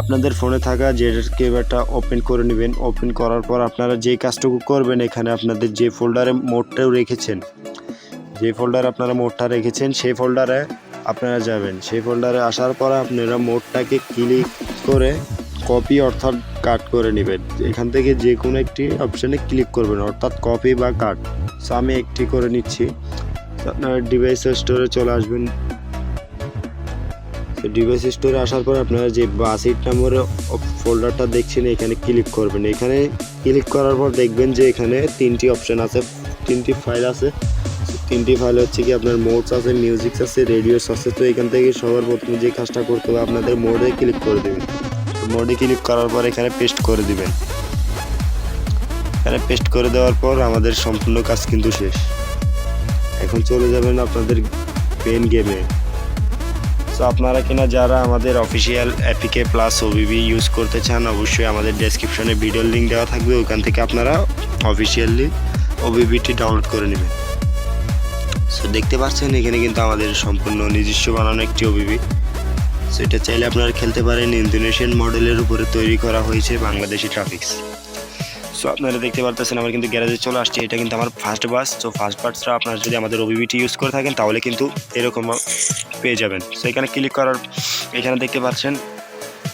আপনাদের ফোনে থাকা যে কেবারটা ওপেন করে নেবেন ওপেন করার পর আপনারা যে কাজটুকু করবেন এখানে আপনাদের যে ফোল্ডারে মোডটাও রেখেছেন, যে ফোল্ডারে আপনারা মোডটা রেখেছেন, সেই ফোল্ডারে আপনারা যাবেন। সেই ফোল্ডারে আসার পর আপনারা মোডটাকে ক্লিক করে কপি অর্থাৎ কাট করে নেবেন। এখান থেকে যে কোনো একটি অপশানে ক্লিক করবেন, অর্থাৎ কপি বা কাট আমি একটি করে নিচ্ছি। আপনারা ডিভাইস স্টোরে চলে আসবেন। তো ডিভাইস স্টোরে আসার পর আপনারা যে বাসিট নাম্বারের ফোল্ডারটা দেখছেন, এখানে ক্লিক করবেন। এখানে ক্লিক করার পর দেখবেন যে এখানে তিনটি অপশন আছে, তিনটি ফাইল আছে। তিনটি ফাইল হচ্ছে কি আপনার মোডস আছে মিউজিক আছে রেডিওস আছে। তো এখান থেকে সবার প্রথমে যে কাজটা করতে হবে, আপনাদের মোডে ক্লিক করে দেবেন। মোডে ক্লিক করার পর এখানে পেস্ট করে দিবেন। এখানে পেস্ট করে দেওয়ার পর আমাদের সম্পূর্ণ কাজ কিন্তু শেষ। এখন চলে যাবেন আপনাদের পেন গেমে সো আপনারা কিনা যারা আমাদের অফিসিয়াল অ্যাপিকে প্লাস ওবিবি ইউজ করতে চান, অবশ্যই আমাদের ডেসক্রিপশনে ভিডিওর লিঙ্ক দেওয়া থাকবে। ওখান থেকে আপনারা অফিসিয়ালি ওবিবিটি ডাউনলোড করে নেবেন। সো দেখতে পাচ্ছেন, এখানে কিন্তু আমাদের সম্পূর্ণ নিজস্ব বানানো একটি ওবিবি সো এটা চাইলে আপনারা খেলতে পারেন। ইন্দোনেশিয়ান মডেলের উপরে তৈরি করা হয়েছে বাংলাদেশি ট্রাফিক্স সো আপনারা দেখতে পারতেছেন, আমার কিন্তু গ্যারেজে চলে আসছে। এটা কিন্তু আমার ফার্স্ট বাস সো ফার্স্ট বাসটা আপনারা যদি আমাদের ওবিবিটি ইউজ করে থাকেন, তাহলে কিন্তু এরকম পেয়ে যাবেন। সো এখানে ক্লিক করার, এখানে দেখতে পাচ্ছেন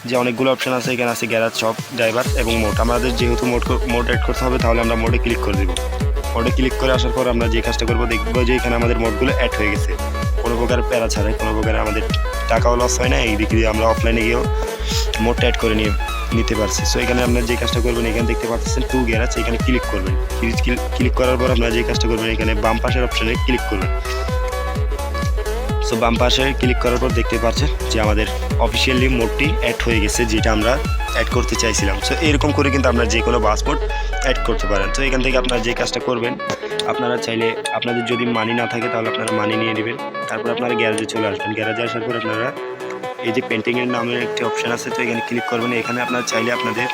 যে অনেকগুলো অপশান আছে। এখানে আছে গ্যারাজ শপ ড্রাইভার এবং মোট আমাদের যেহেতু মোট মোট অ্যাড করতে হবে, তাহলে আমরা মোডে ক্লিক করে দেবো। মোটে ক্লিক করে আসার পর আমরা যে কাজটা করব, দেখব যে এখানে আমাদের মোডগুলো অ্যাড হয়ে গেছে। কোনো প্রকার প্যারা ছাড়াই, কোনো প্রকার আমাদের টাকাও লস হয় না। এই দিক দিয়ে আমরা অফলাইনে গিয়েও মোডটা অ্যাড করে নিয়ে নিতে পারছি। সো এখানে আপনারা যে কাজটা করবেন, এখানে দেখতে পাচ্ছেন টু গ্যারাজ এখানে ক্লিক করবেন। ক্লিক করার পর আপনারা যে কাজটা করবেন, এখানে বাম পাশের অপশানে ক্লিক করবেন। সো বাম পাশে ক্লিক করার পর দেখতে পাচ্ছেন যে আমাদের অফিসিয়ালি মোডটি অ্যাড হয়ে গেছে, যেটা আমরা অ্যাড করতে চাইছিলাম। সো এরকম করে কিন্তু আপনারা যে কোনো পাসপোর্ট অ্যাড করতে পারেন। তো এখান থেকে আপনারা যে কাজটা করবেন, আপনারা চাইলে আপনাদের যদি মানি না থাকে, তাহলে আপনারা মানি নিয়ে নেবেন। তারপর আপনারা গ্যারেজে চলে আসবেন। গ্যারেজে আসার পর আপনারা এই যে পেন্টিংয়ের নামের একটি অপশান আছে, তো এখানে ক্লিক করবেন। এখানে আপনারা চাইলে আপনাদের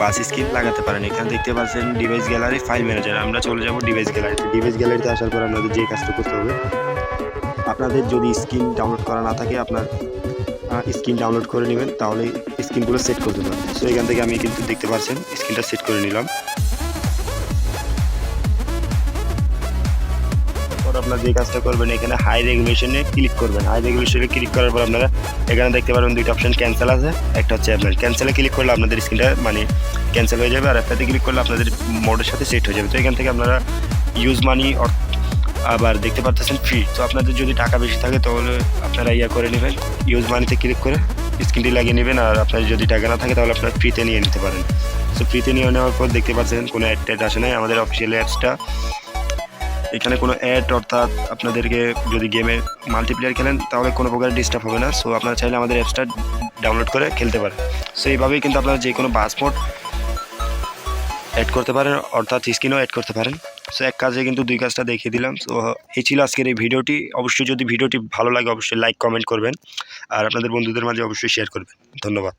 বাস স্কিপ লাগাতে পারেন। এখানে দেখতে পাচ্ছেন ডিভাইস গ্যালারি ফাইল ম্যানেজার আমরা চলে যাব ডিভাইস গ্যালারিতে ডিভাইস গ্যালারিতে আসার পর আপনাদের যে কাজটা করতে হবে, আপনাদের যদি স্ক্রিন ডাউনলোড করা না থাকে, আপনার স্ক্রিন ডাউনলোড করে নেবেন, তাহলে স্ক্রিনগুলো সেট করতে পারেন সো এখান থেকে আমি কিন্তু দেখতে পাচ্ছেন স্ক্রিনটা সেট করে নিলাম। আপনার যে কাজটা করবেন, এখানে হাই রেগুলেশনে ক্লিক করবেন। হাই রেগুলেশনে ক্লিক করার পর আপনারা এখানে দেখতে পারবেন দুইটা অপশন ক্যান্সেল আছে, একটা হচ্ছে আপনার ক্যান্সেলে ক্লিক করলে আপনাদের স্ক্রিনটা মানে ক্যান্সেল হয়ে যাবে, আর একটাতে ক্লিক করলে আপনাদের মোডের সাথে সেট হয়ে যাবে। তো এখান থেকে আপনারা ইউজ মানি আবার দেখতে পারতেছেন ফ্রি তো আপনাদের যদি টাকা বেশি থাকে, তাহলে আপনারা ইয়া করে নেবেন ইউজ মানিতে ক্লিক করে স্ক্রিনটি লাগিয়ে নেবেন, আর আপনার যদি টাকা না থাকে, তাহলে আপনারা ফ্রিতে নিয়ে নিতে পারেন। সো ফ্রিতে নিয়ে নেওয়ার পর দেখতে পাচ্ছেন কোনো অ্যাড ট্যাড আসে নাই। আমাদের অফিসিয়াল অ্যাপসটা এখানে কোনো অ্যাড অর্থাৎ আপনাদেরকে যদি গেমে মাল্টিপ্লেয়ার খেলেন, তাহলে কোনো প্রকার ডিস্টার্ব হবে না। সো আপনারা চাইলে আমাদের অ্যাপসটা ডাউনলোড করে খেলতে পারেন। সো এইভাবেই কিন্তু আপনারা যে কোনো পাসপোর্ট অ্যাড করতে পারেন, অর্থাৎ স্ক্রিনও অ্যাড করতে পারেন। সো এক কাজে কিন্তু দুই কাজটা দেখিয়ে দিলাম। সো এই ছিল আজকের এই ভিডিওটি অবশ্যই যদি ভিডিওটি ভালো লাগে, অবশ্যই লাইক কমেন্ট করবেন। আর আপনাদের বন্ধুদের মাঝে অবশ্যই শেয়ার করবেন। ধন্যবাদ।